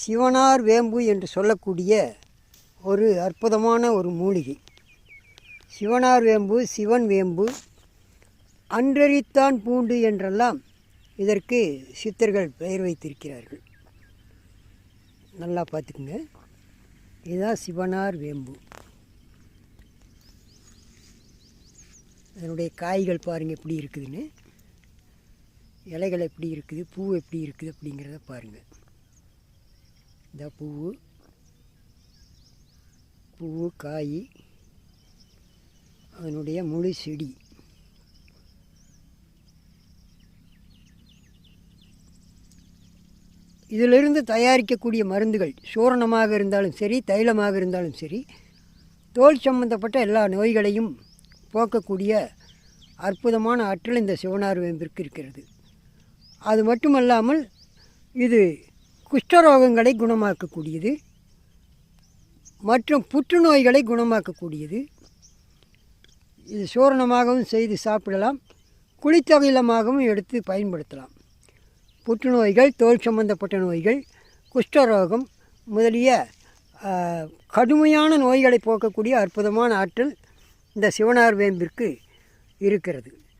சிவனார் வேம்பு என்று சொல்லக்கூடிய ஒரு அற்புதமான ஒரு மூலிகை. சிவனார் வேம்பு சிவன் வேம்பு அன்றறித்தான் பூண்டு என்றெல்லாம் இதற்கு சித்தர்கள் பெயர் வைத்திருக்கிறார்கள். நல்லா பார்த்துக்குங்க. இதுதான் சிவனார் வேம்பு. அதனுடைய காய்கள் பாருங்கள் எப்படி இருக்குதுன்னு. இலைகள் எப்படி இருக்குது பூ எப்படி இருக்குது அப்படிங்கிறத பாருங்கள் இந்த பூவு பூவு காய் அதனுடைய முழு செடி. இதிலிருந்து தயாரிக்கக்கூடிய மருந்துகள் சூரணமாக இருந்தாலும் சரி தைலமாக இருந்தாலும் சரி தோல் சம்பந்தப்பட்ட எல்லா நோய்களையும் போக்கக்கூடிய அற்புதமான ஆற்றல் இந்த சிவனார் வேம்பிற்கு இருக்கிறது. அது மட்டுமல்லாமல் இது குஷ்டரோகங்களை குணமாக்கக்கூடியது மற்றும் புற்றுநோய்களை குணமாக்கக்கூடியது. இது சூரணமாகவும் செய்து சாப்பிடலாம் குளித்தகிலமாகவும் எடுத்து பயன்படுத்தலாம். புற்றுநோய்கள் தோல் சம்பந்தப்பட்ட நோய்கள் குஷ்டரோகம் முதலிய கடுமையான நோய்களை போக்கக்கூடிய அற்புதமான ஆற்றல் இந்த சிவனார் வேம்பிற்கு இருக்கிறது.